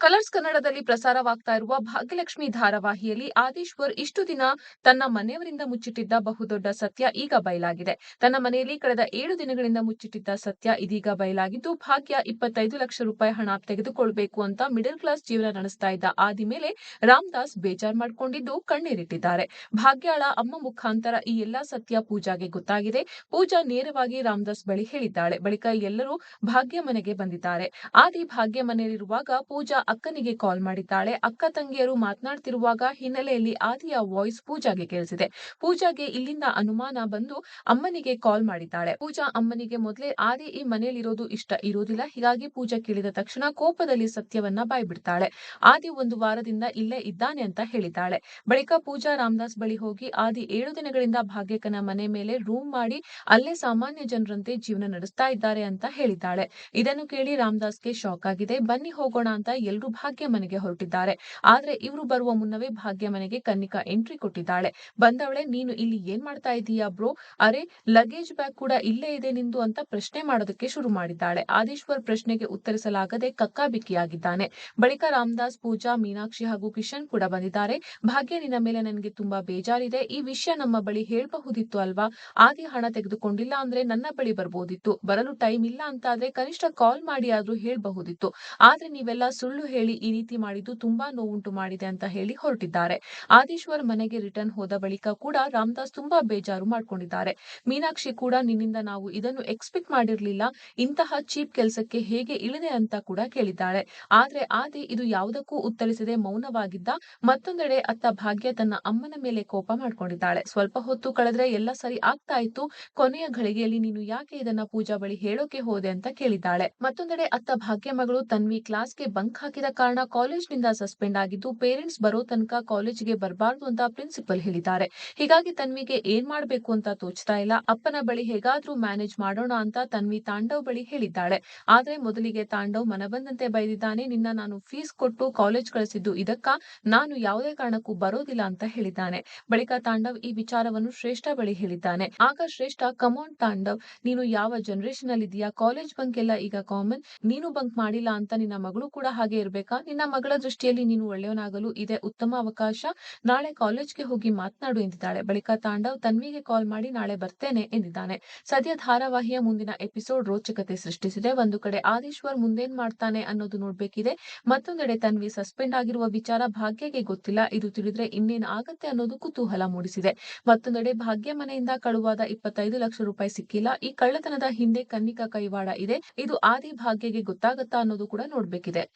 Colours ಕನ್ನಡದಲ್ಲಿ ಪ್ರಸಾರವಾಗ್ತಾ ಇರುವ ಭಾಗ್ಯಲಕ್ಷ್ಮಿ ಧಾರಾವಾಹಿಯಲ್ಲಿ ಆದೇಶ್ವರ್ ಇಷ್ಟು ದಿನ ತನ್ನ ಮನೆಯವರಿಂದ ಮುಚ್ಚಿಟ್ಟಿದ್ದ ಬಹುದೊಡ್ಡ ಸತ್ಯ ಈಗ ಬಯಲಾಗಿದೆ. ತನ್ನ ಮನೆಯಲ್ಲಿ ಕಳೆದ ಏಳು ದಿನಗಳಿಂದ ಮುಚ್ಚಿಟ್ಟಿದ್ದ ಸತ್ಯ ಇದೀಗ ಬಯಲಾಗಿದ್ದು, ಭಾಗ್ಯ ಇಪ್ಪತ್ತೈದು ಲಕ್ಷ ರೂಪಾಯಿ ಹಣ ತೆಗೆದುಕೊಳ್ಬೇಕು ಅಂತ ಮಿಡಲ್ ಕ್ಲಾಸ್ ಜೀವನ ನಡೆಸ್ತಾ ಇದ್ದ ಆದಿ ಮೇಲೆ ರಾಮದಾಸ್ ಬೇಜಾರ್ ಮಾಡ್ಕೊಂಡಿದ್ದು ಕಣ್ಣೀರಿಟ್ಟಿದ್ದಾರೆ. ಭಾಗ್ಯಾಳ ಅಮ್ಮ ಮುಖಾಂತರ ಈ ಎಲ್ಲಾ ಸತ್ಯ ಪೂಜಾಗೆ ಗೊತ್ತಾಗಿದೆ. ಪೂಜಾ ನೇರವಾಗಿ ರಾಮದಾಸ್ ಬಳಿ ಹೇಳಿದ್ದಾಳೆ. ಬಳಿಕ ಎಲ್ಲರೂ ಭಾಗ್ಯ ಮನೆಗೆ ಬಂದಿದ್ದಾರೆ. ಆದಿ ಭಾಗ್ಯ ಮನೆಯಲ್ಲಿರುವಾಗ ಪೂಜಾ ಅಕ್ಕನಿಗೆ ಕಾಲ್ ಮಾಡಿದ್ದಾಳೆ. ಅಕ್ಕ ತಂಗಿಯರು ಮಾತನಾಡ್ತಿರುವಾಗ ಹಿನ್ನೆಲೆಯಲ್ಲಿ ಆದಿಯ ವಾಯ್ಸ್ ಪೂಜಾಗೆ ಕೇಳಿಸಿದೆ. ಪೂಜಾಗೆ ಇಲ್ಲಿಂದ ಅನುಮಾನ ಬಂದು ಅಮ್ಮನಿಗೆ ಕಾಲ್ ಮಾಡಿದ್ದಾಳೆ. ಪೂಜಾ ಅಮ್ಮನಿಗೆ ಮೊದಲೇ ಆದಿ ಈ ಮನೆಯಲ್ಲಿರೋದು ಇಷ್ಟ ಇರೋದಿಲ್ಲ. ಹೀಗಾಗಿ ಪೂಜಾ ಕೇಳಿದ ತಕ್ಷಣ ಕೋಪದಲ್ಲಿ ಸತ್ಯವನ್ನ ಬಾಯ್ಬಿಡ್ತಾಳೆ. ಆದಿ ಒಂದು ವಾರದಿಂದ ಇಲ್ಲೇ ಇದ್ದಾನೆ ಅಂತ ಹೇಳಿದ್ದಾಳೆ. ಬಳಿಕ ಪೂಜಾ ರಾಮದಾಸ್ ಬಳಿ ಹೋಗಿ ಆದಿ ಏಳು ದಿನಗಳಿಂದ ಭಾಗ್ಯಕನ ಮನೆ ಮೇಲೆ ರೂಮ್ ಮಾಡಿ ಅಲ್ಲೇ ಸಾಮಾನ್ಯ ಜನರಂತೆ ಜೀವನ ನಡೆಸ್ತಾ ಇದ್ದಾರೆ ಅಂತ ಹೇಳಿದ್ದಾಳೆ. ಇದನ್ನು ಕೇಳಿ ರಾಮದಾಸ್ಗೆ ಶಾಕ್ ಆಗಿದೆ. ಬನ್ನಿ ಹೋಗೋಣ ಅಂತ ಎಲ್ರೂ ಭಾಗ್ಯ ಮನೆಗೆ ಹೊರಟಿದ್ದಾರೆ. ಆದ್ರೆ ಇವರು ಬರುವ ಮುನ್ನವೇ ಭಾಗ್ಯ ಮನೆಗೆ ಕನ್ನಿಕಾ ಎಂಟ್ರಿ ಕೊಟ್ಟಿದ್ದಾಳೆ. ಬಂದವಳೆ, ನೀನು ಇಲ್ಲಿ ಏನ್ ಮಾಡ್ತಾ ಇದೀಯಾ ಬ್ರೋ? ಅರೆ ಲಗೇಜ್ ಬ್ಯಾಗ್ ಕೂಡ ಇಲ್ಲೇ ಇದೆ ನಿಂದು ಅಂತ ಪ್ರಶ್ನೆ ಮಾಡೋದಕ್ಕೆ ಶುರು ಮಾಡಿದ್ದಾಳೆ. ಆದೀಶ್ವರ್ ಪ್ರಶ್ನೆಗೆ ಉತ್ತರಿಸಲಾಗದೆ ಕಕ್ಕಾಬಿಕ್ಕಿಯಾಗಿದ್ದಾನೆ. ಬಳಿಕ ರಾಮದಾಸ್, ಪೂಜಾ, ಮೀನಾಕ್ಷಿ ಹಾಗೂ ಕಿಶನ್ ಕೂಡ ಬಂದಿದ್ದಾರೆ. ಭಾಗ್ಯ ನಿನ್ನ ಮೇಲೆ ನನಗೆ ತುಂಬಾ ಬೇಜಾರಿದೆ. ಈ ವಿಷಯ ನಮ್ಮ ಬಳಿ ಹೇಳ್ಬಹುದಿತ್ತು ಅಲ್ವಾ? ಆದಿ ಹಣ ತೆಗೆದುಕೊಂಡಿಲ್ಲ ಅಂದ್ರೆ ನನ್ನ ಬಳಿ ಬರ್ಬೋದಿತ್ತು. ಬರಲು ಟೈಮ್ ಇಲ್ಲ ಅಂತಾದ್ರೆ ಕನಿಷ್ಠ ಕಾಲ್ ಮಾಡಿ ಆದ್ರೂ ಹೇಳ್ಬಹುದಿತ್ತು. ಆದ್ರೆ ನೀವೆಲ್ಲ ಸುಳ್ಳು ಹೇಳಿ ಈ ರೀತಿ ಮಾಡಿದ್ದು ತುಂಬಾ ನೋವುಂಟು ಮಾಡಿದೆ ಅಂತ ಹೇಳಿ ಹೊರಟಿದ್ದಾರೆ. ಆದೀಶ್ವರ್ ಮನೆಗೆ ರಿಟರ್ನ್ ಹೋದ ಬಳಿಕ ಕೂಡ ರಾಮದಾಸ್ ತುಂಬಾ ಬೇಜಾರು ಮಾಡ್ಕೊಂಡಿದ್ದಾರೆ. ಮೀನಾಕ್ಷಿ ಕೂಡ ನಿನ್ನಿಂದ ನಾವು ಇದನ್ನು ಎಕ್ಸ್ಪೆಕ್ಟ್ ಮಾಡಿರ್ಲಿಲ್ಲ. ಇಂತಹ ಚೀಪ್ ಕೆಲಸಕ್ಕೆ ಹೇಗೆ ಇಳಿದೆ ಅಂತ ಕೂಡ ಕೇಳಿದ್ದಾಳೆ. ಆದ್ರೆ ಆದಿ ಇದು ಯಾವುದಕ್ಕೂ ಉತ್ತರಿಸದೆ ಮೌನವಾಗಿದ್ದ ಮತ್ತೊಂದೆಡೆ ಅತ್ತ ಭಾಗ್ಯ ತನ್ನ ಅಮ್ಮನ ಮೇಲೆ ಕೋಪ ಮಾಡ್ಕೊಂಡಿದ್ದಾಳೆ. ಸ್ವಲ್ಪ ಹೊತ್ತು ಕಳೆದ್ರೆ ಎಲ್ಲ ಸರಿ ಆಗ್ತಾ ಇತ್ತು. ಕೊನೆಯ ಘಳಿಗೆಯಲ್ಲಿ ನೀನು ಯಾಕೆ ಇದನ್ನ ಪೂಜಾ ಬಳಿ ಹೇಳೋಕೆ ಹೋದೆ ಅಂತ ಕೇಳಿದ್ದಾಳೆ. ಮತ್ತೊಂದೆಡೆ ಅತ್ತ ಭಾಗ್ಯ ಮಗಳು ತನ್ವಿ ಕ್ಲಾಸ್ಗೆ ಬಂಕ್ ಹಾಕಿದ ಕಾರಣ ಕಾಲೇಜ್ನಿಂದ ಸಸ್ಪೆಂಡ್ ಆಗಿದ್ದು ಪೇರೆಂಟ್ಸ್ ಬರೋ ತನಕ ಕಾಲೇಜ್ಗೆ ಬರಬಾರ್ದು ಅಂತ ಪ್ರಿನ್ಸಿಪಲ್ ಹೇಳಿದ್ದಾರೆ. ಹೀಗಾಗಿ ತನ್ವಿಗೆ ಏನ್ ಮಾಡಬೇಕು ಅಂತ ತೋಚ್ತಾ ಇಲ್ಲ. ಅಪ್ಪನ ಬಳಿ ಹೇಗಾದ್ರೂ ಮ್ಯಾನೇಜ್ ಮಾಡೋಣ ಅಂತ ತನ್ವಿ ತಾಂಡವ್ ಬಳಿ ಹೇಳಿದ್ದಾಳೆ. ಆದ್ರೆ ಮೊದಲಿಗೆ ತಾಂಡವ್ ಮನಬಂದಂತೆ ಬೈದಿದ್ದಾನೆ. ನಿನ್ನ ನಾನು ಫೀಸ್ ಕೊಟ್ಟು ಕಾಲೇಜ್ ಕಳಿಸಿದ್ದು ಇದಕ್ಕ. ನಾನು ಯಾವುದೇ ಕಾರಣಕ್ಕೂ ಬರೋದಿಲ್ಲ ಅಂತ ಹೇಳಿದ್ದಾನೆ. ಬಳಿಕ ತಾಂಡವ್ ಈ ವಿಚಾರವನ್ನು ಶ್ರೇಷ್ಠ ಬಳಿ ಹೇಳಿದ್ದಾನೆ. ಆಗ ಶ್ರೇಷ್ಠ ಕಮೋನ್ ತಾಂಡವ್, ನೀನು ಯಾವ ಜನರೇಷನ್ ಅಲ್ಲಿ ಇದೆಯಾ ಕಾಲೇಜ್ ಬಂಕ್ ಎಲ್ಲ ಈಗ ಕಾಮನ್ ನೀನು ಬಂಕ್ ಮಾಡಿಲ್ಲ ಅಂತ ನಿನ್ನ ಮಗಳು ಕೂಡ ಹಾಗೆ ಇರ್ಬೇಕಾ? ನಿನ್ನ ಮಗಳ ದೃಷ್ಟಿಯಲ್ಲಿ ನೀನು ಒಳ್ಳೆಯವನಾಗಲು ಇದೆ ಉತ್ತಮ ಅವಕಾಶ. ನಾಳೆ ಕಾಲೇಜ್ಗೆ ಹೋಗಿ ಮಾತನಾಡು ಎಂದಿದ್ದಾಳೆ. ಬಳಿಕ ತಾಂಡವ್ ತನ್ವಿಗೆ ಕಾಲ್ ಮಾಡಿ ನಾಳೆ ಬರ್ತೇನೆ ಎಂದಿದ್ದಾನೆ. ಸದ್ಯ ಧಾರಾವಾಹಿಯ ಮುಂದಿನ ಎಪಿಸೋಡ್ ರೋಚಕತೆ ಸೃಷ್ಟಿಸಿದೆ. ಒಂದು ಕಡೆ ಆದೇಶ್ವರ್ ಮುಂದೇನ್ ಮಾಡ್ತಾನೆ ಅನ್ನೋದು ನೋಡ್ಬೇಕಿದೆ. ಮತ್ತೊಂದೆಡೆ ತನ್ವಿ ಸಸ್ಪೆಂಡ್ ಆಗಿರುವ ವಿಚಾರ ಭಾಗ್ಯಗೆ ಗೊತ್ತಿಲ್ಲ. ಇದು ತಿಳಿದ್ರೆ ಇನ್ನೇನ್ ಆಗತ್ತೆ ಅನ್ನೋದು ಕುತೂಹಲ ಮೂಡಿಸಿದೆ. ಮತ್ತೊಂದೆಡೆ ಭಾಗ್ಯ ಮನೆಯಿಂದ ಕಳುವಾದ ಇಪ್ಪತ್ತೈದು ಲಕ್ಷ ರೂಪಾಯಿ ಸಿಕ್ಕಿಲ್ಲ. ಈ ಕಳ್ಳತನದ ಹಿಂದೆ ಕನ್ನಿಕಾ ಕೈವಾಡ ಇದೆ. ಇದು ಆದಿ ಭಾಗ್ಯಗೆ ಗೊತ್ತಾಗತ್ತಾ ಅನ್ನೋದು ಕೂಡ ನೋಡ್ಬೇಕಿದೆ.